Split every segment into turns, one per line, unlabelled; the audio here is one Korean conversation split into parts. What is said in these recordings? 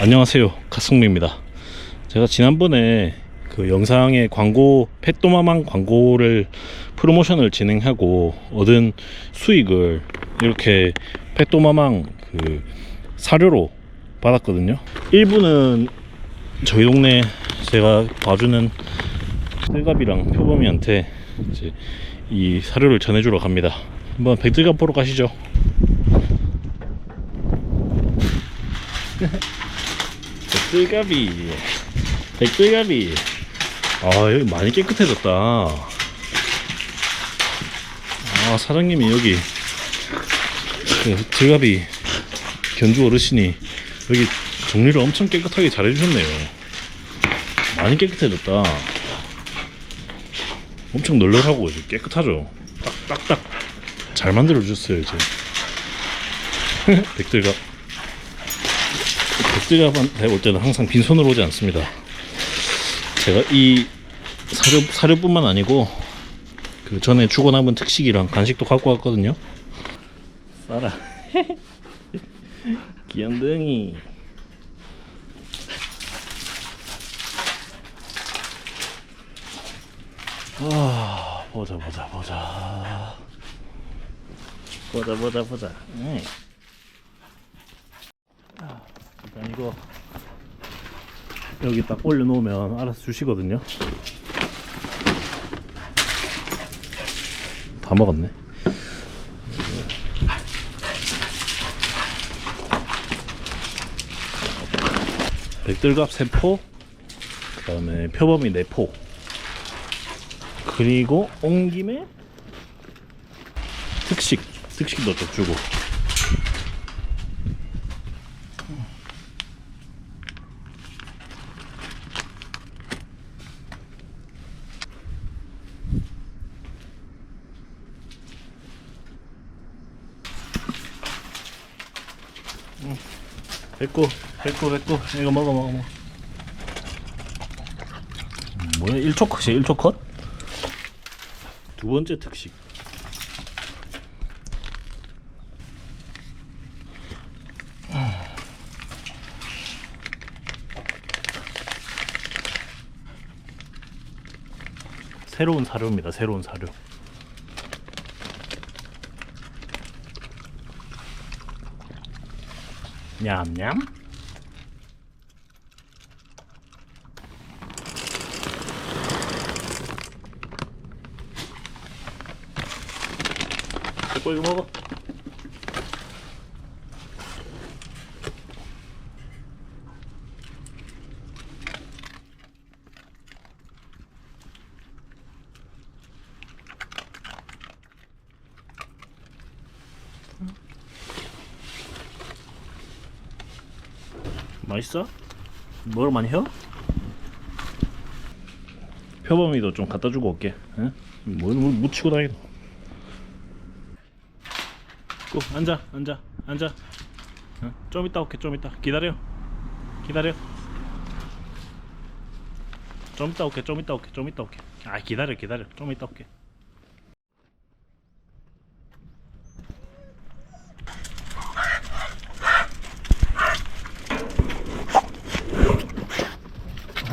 안녕하세요. 가승미입니다. 제가 지난번에 그 영상에 광고 펫도마망 광고를 프로모션을 진행하고 얻은 수익을 이렇게 펫도마망 그 사료로 받았거든요. 일부는 저희 동네 제가 봐주는 뜰갑이랑 표범이한테 이제 이 사료를 전해주러 갑니다. 한번 백들갑 보러 가시죠 백들갑이. 백들갑이. 아 여기 많이 깨끗해졌다. 아 사장님이 여기 그 들갑이 견주 어르신이 여기 정리를 엄청 깨끗하게 잘 해주셨네요. 많이 깨끗해졌다. 엄청 널널하고 이제 깨끗하죠. 딱딱딱 잘 만들어 주셨어요 이제. 백들갑 백들갑한테 올 때는 항상 빈손으로 오지 않습니다. 제가 이 사료, 사료뿐만 아니고 그 전에 주고 남은 특식이랑 간식도 갖고 왔거든요. 싸라. 귀염둥이. 아, 보자 보자 보자. 보자 보자 보자. 응. 일단 이거 여기 딱 올려놓으면 알아서 주시거든요. 다 먹었네. 백들갑 3포, 그 다음에 표범이 4포, 그리고 온 김에 특식, 특식도 좀 주고. 뱉고 뱉고 뱉고. 이거 먹어 먹어 먹어. 음, 뭐야 1초 컷이야 1초 컷? 두 번째 특식. 새로운 사료입니다 새로운 사료 Ням-ням. Какой голову? 맛있어? 뭘 많이 혀? 표범이도 좀 갖다 주고 올게. 응? 뭘, 뭘 묻히고 다니노? 고 앉아, 앉아, 앉아. 응? 좀 이따 올게, 좀 이따. 기다려, 기다려. 좀 이따 올게, 좀 이따 올게, 좀 이따 올게. 아 기다려, 기다려. 좀 이따 올게.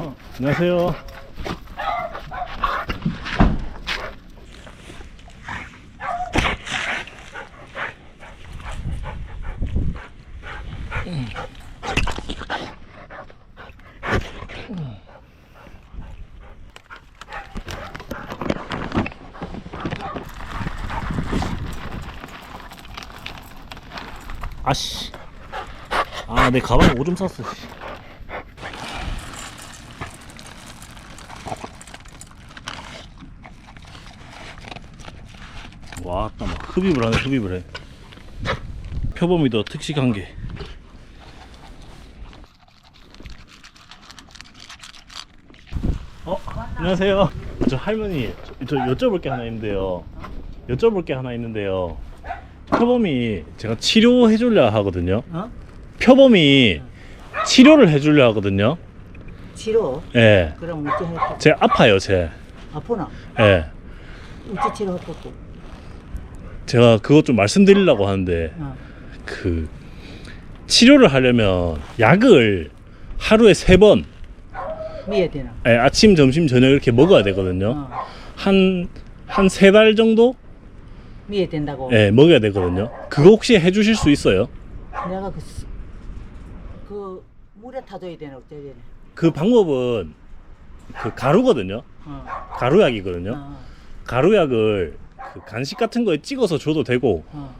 어, 안녕하세요. 아씨. 아, 내 가방에 오줌 쌌어. 씨. 와, 딱 막 흡입을 하네, 흡입을 해. 표범이도 특식 한 개. 어, 안녕하세요. 저 할머니, 저 여쭤볼 게 하나 있는데요. 여쭤볼 게 하나 있는데요. 표범이 제가 치료해 주려 하거든요.
어?
표범이 치료를 해 주려 하거든요.
치료?
예.
그럼 어찌 할까?
제 아파요, 제.
아프나?
예.
어찌 치료할거고
제가 그것 좀 말씀드리려고 하는데
어.
그 치료를 하려면 약을 하루에 세 번
미에 되나?
예, 아침, 점심, 저녁 이렇게 먹어야 되거든요.
어.
한 한 세 달 정도
미에 된다고.
예, 먹어야 되거든요. 그거 혹시 해주실 수 있어요?
내가 그, 스- 그 물에 타줘야 되나 어쩌야 되나?
그 방법은 그 가루거든요.
어.
가루약이거든요.
어.
가루약을 그 간식 같은 거에 찍어서 줘도 되고
어.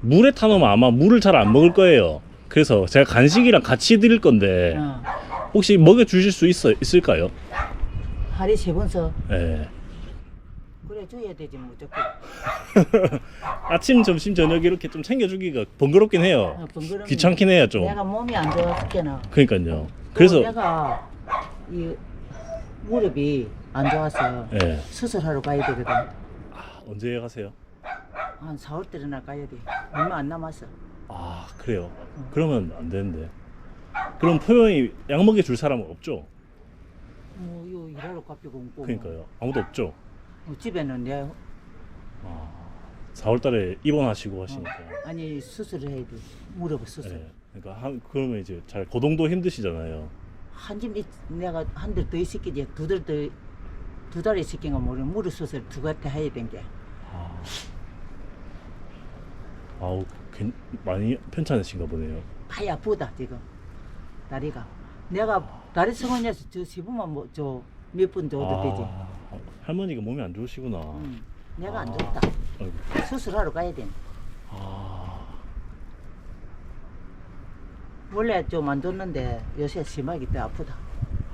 물에 타놓으면 아마 물을 잘 안 먹을 거예요. 그래서 제가 간식이랑 같이 드릴 건데
어.
혹시 먹여 주실 수 있어 있을까요?
하루에 세번 써.
예.
그래 줘야 되지 뭐 어차피.
아침, 점심, 저녁 이렇게 좀 챙겨주기가 번거롭긴 해요.
어, 번거롭네.
귀찮긴 해요 좀.
내가 몸이 안 좋았었잖아.
그러니까요. 그래서
내가 이 무릎이 안 좋아서
예.
수술하러 가야 되거든.
아, 언제 가세요?
한 4월 때나 가야 돼. 얼마 안 남았어.
아 그래요. 그러면 안 되는데. 그럼 포용이 약 먹여 줄 사람은 없죠?
뭐 이거 일하러 갚이고 고
그러니까요. 아무도 없죠.
뭐 집에는 내
4월달에 입원하시고 하시니까.
아니 수술을 해야 돼. 무릎 수술.
예. 그러니까 한 그러면 이제 잘 고동도 힘드시잖아요.
한 집 내가 한 달더 시키지 두달더 두 달에 시킨 거 모르 무릎 수술 두 가지 해야 된 게.
아. 아우 괜- 많이 편찮으신가 보네요.
많이 아프다 지금 다리가. 내가 다리 성원에서 저 시부만 뭐저몇 분 줘도 되지.
아, 할머니가 몸이 안 좋으시구나.
응. 내가 안
아.
좋다.
아이고.
수술하러 가야 돼.
아,
원래 좀 안 좋는데 요새 심하게 또 아프다.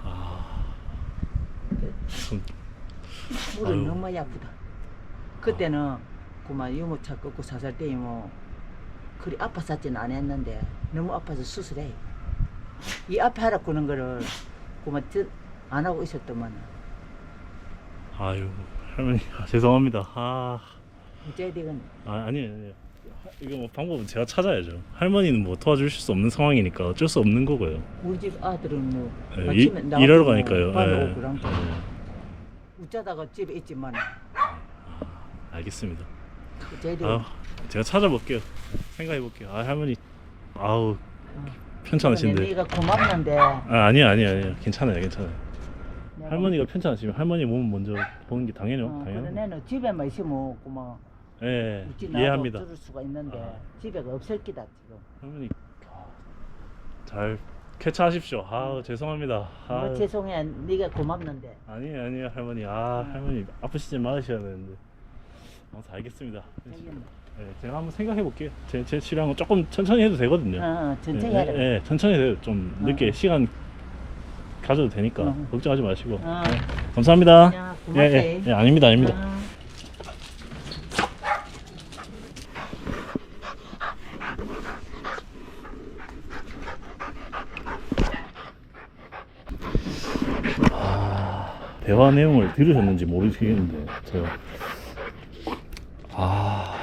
아. 그럼
무릎
아유.
너무 아프다. 그때는 그만 유모차 꺾고 사살 때뭐 그리 아팠었지는 않았는데 너무 아파서 수술해. 이 아파라 그런 거를 그만 저- 안 하고 있었더만
아유 할머니 아, 죄송합니다. 아,
어째야 되겠네.
아 아니에요 아니에요. 이거 뭐 방법은 제가 찾아야죠. 할머니는 뭐 도와주실 수 없는 상황이니까 어쩔 수 없는 거고요.
우리 집 아들은 뭐
예, 이-
나가서
일하러
뭐
가니까요.
밤에
예,
오고 그런 거.
예.
웃자다가 집에 있지만
알겠습니다.
어째야 되겠네.
아, 제가 찾아볼게요. 생각해 볼게요. 아 할머니 아우 편찮으신데.
네가 고맙는데
아 아니요 아니요 아니요 괜찮아요 괜찮아요.
내가
할머니가 편찮으시면 할머니 몸 먼저 보는 게 당연해요.
어,
당연.
내는 집에만 있으면 그만
예
웃지 나도
이해합니다.
들을 수가 있는데
아.
집에가 없을 기다 지금.
할머니 아, 잘 쾌차하십시오. 아 죄송합니다. 아,
뭐 죄송해 네가 고맙는데
아니에요 아니에요 할머니 아 할머니 아프시지 말으셔야 되는데. 아무튼 알겠습니다.
네,
제가 한번 생각해 볼게요. 제, 제 치료한 거 조금 천천히 해도 되거든요.
어, 어, 천천히
예,
하라.
예, 예, 천천히 해도 좀
어.
늦게 시간 가져도 되니까
어.
걱정하지 마시고.
어.
네, 감사합니다.
야,
예,
고맙다.
예, 예, 아닙니다, 아닙니다.
어.
대화 내용을 들으셨는지 모르겠는데 제가. 아,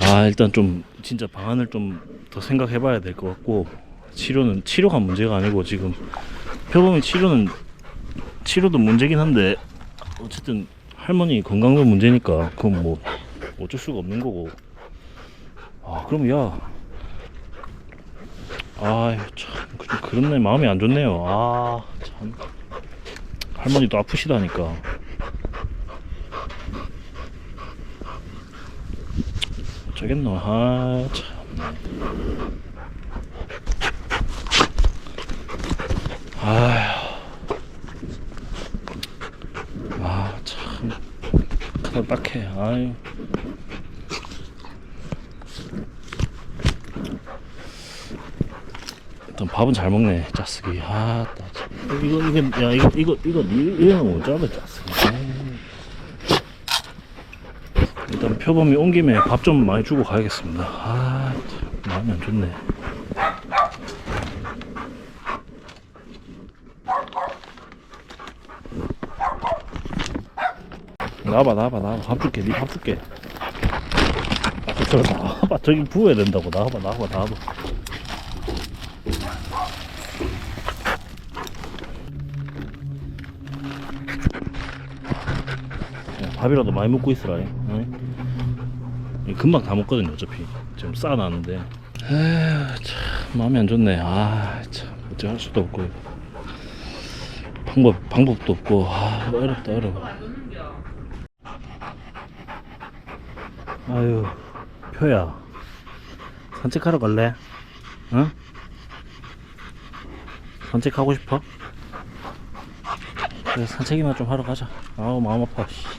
아 일단 좀 진짜 방안을 좀 더 생각해봐야 될 것 같고 치료는 치료가 문제가 아니고 지금 표범이 치료는 치료도 문제긴 한데 어쨌든 할머니 건강도 문제니까 그건 뭐 어쩔 수가 없는 거고. 아 그럼 야. 아참 그렇네. 마음이 안 좋네요. 아참 할머니도 아프시다니까. 어쩌겠노, 아, 참. 아휴. 아, 참. 칼 딱해, 아유. 일단 밥은 잘 먹네, 짜쓰기. 아, 나 참. 이거, 이거, 야, 이거, 이거, 이거, 잡아, 짜쓰기. 아이. 일단 표범이 온 김에 밥 좀 많이 주고 가야겠습니다. 아, 참, 마음이 안 좋네. 나와봐, 나와봐, 나와봐. 밥 줄게, 니밥 줄게. 저 나와봐, 저기 부어야 된다고. 나와봐, 나와봐, 나와봐. 밥이라도 많이 먹고 있으라. 응? 금방 다 먹거든요, 어차피. 지금 쌓아놨는데. 에휴, 참. 마음이 안 좋네. 아, 참 어찌할 수도 없고 방법 방법도 없고 아, 어렵다 어려워. 아유, 표야 산책하러 갈래? 응? 산책하고 싶어? 그래 산책이나 좀 하러 가자. 아우 마음 아파. 씨.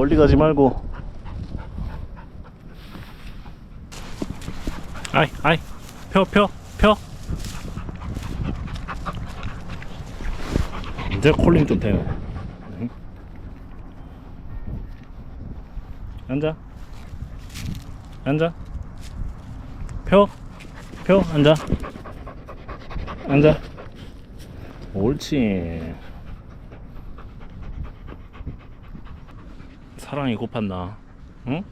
멀리 가지 말고. 아이 아이 표표표 이제 콜링 좀 응? 앉아. 앉아. 표표 앉아. 앉아. 옳지 사랑이 고팠나? 응?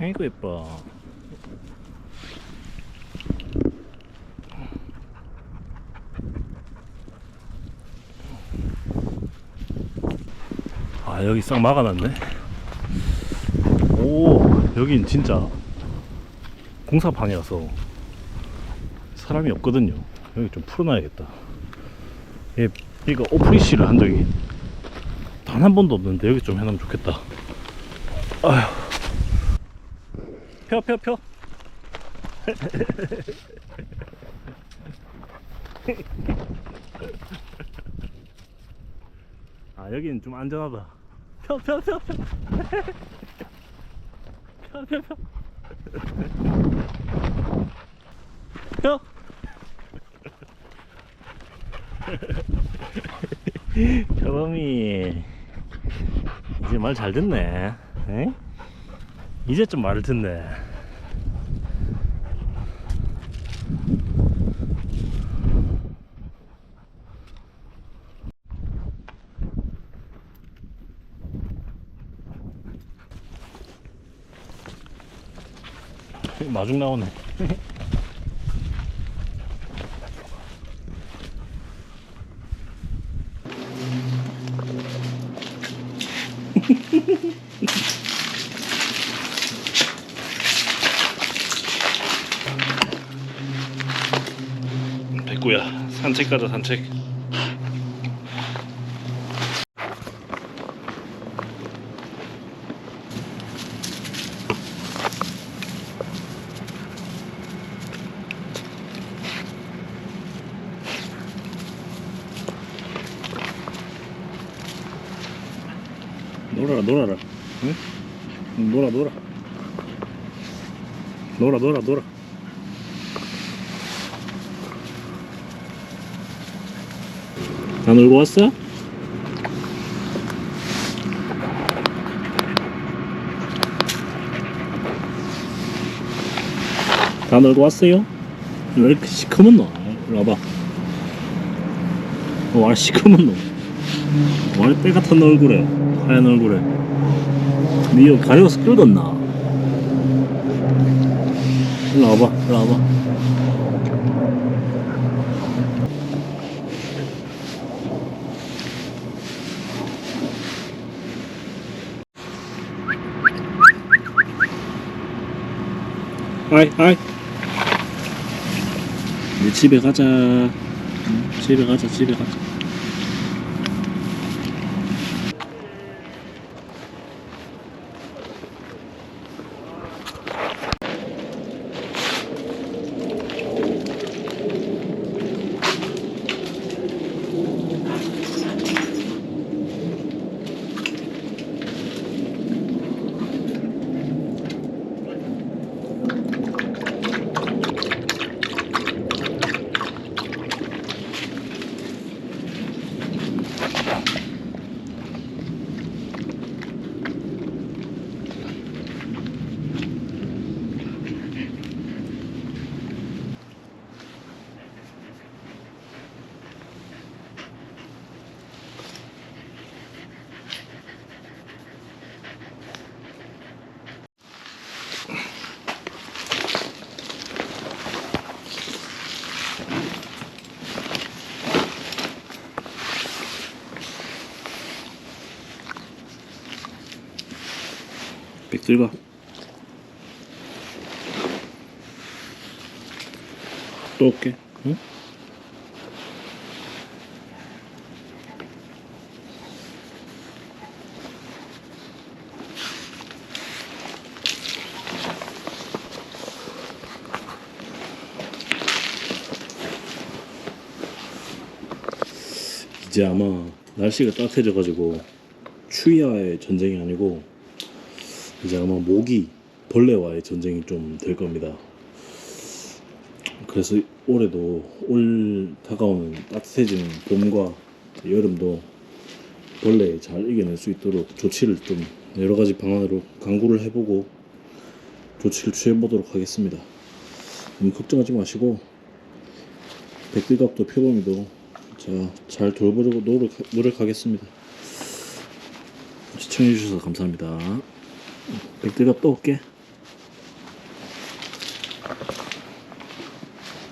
아이고 예뻐 아 여기 싹 막아놨네 오 여긴 진짜 공사판이라서 사람이 없거든요 여기 좀 풀어놔야겠다 얘, 얘가 오프리시를 한 적이 단 한 번도 없는데 여기 좀 해놓으면 좋겠다. 아휴. 펴, 펴, 펴. 아, 여기는 좀 안전하다. 펴, 펴, 펴, 펴. 펴, 펴, 펴. 펴. 표범이 이제 말 잘 듣네. 에? 이제 좀 말을 듣네. 마중 나오네. 구야 산책 가자 산책. 놀아라 놀아라 응? 놀아 놀아 놀아 놀아 놀아 다 놀고 왔어? 다 놀고 왔어요? 왜 이렇게 시커먼 너? 이리 와봐 어, 와 시커먼 너 와, 때 같은 얼굴에 하얀 얼굴에 니 이거 가려워서 끌었나? 일로 와봐 일로 와봐 아이 아이 이제 집에 가자. 응, 집에 가자 집에 가자 들가 또 올게 응? 이제 아마 날씨가 따뜻해져 가지고 추위와의 전쟁이 아니고 이제 아마 모기 벌레와의 전쟁이 좀 될 겁니다. 그래서 올해도 올 다가오는 따뜻해지는 봄과 여름도 벌레 잘 이겨낼 수 있도록 조치를 좀 여러 가지 방안으로 강구를 해보고 조치를 취해보도록 하겠습니다. 너무 걱정하지 마시고 백들갑도 표범이도 자, 잘 돌보려고 노력, 노력하겠습니다. 시청해주셔서 감사합니다. 백들갑 또 올게.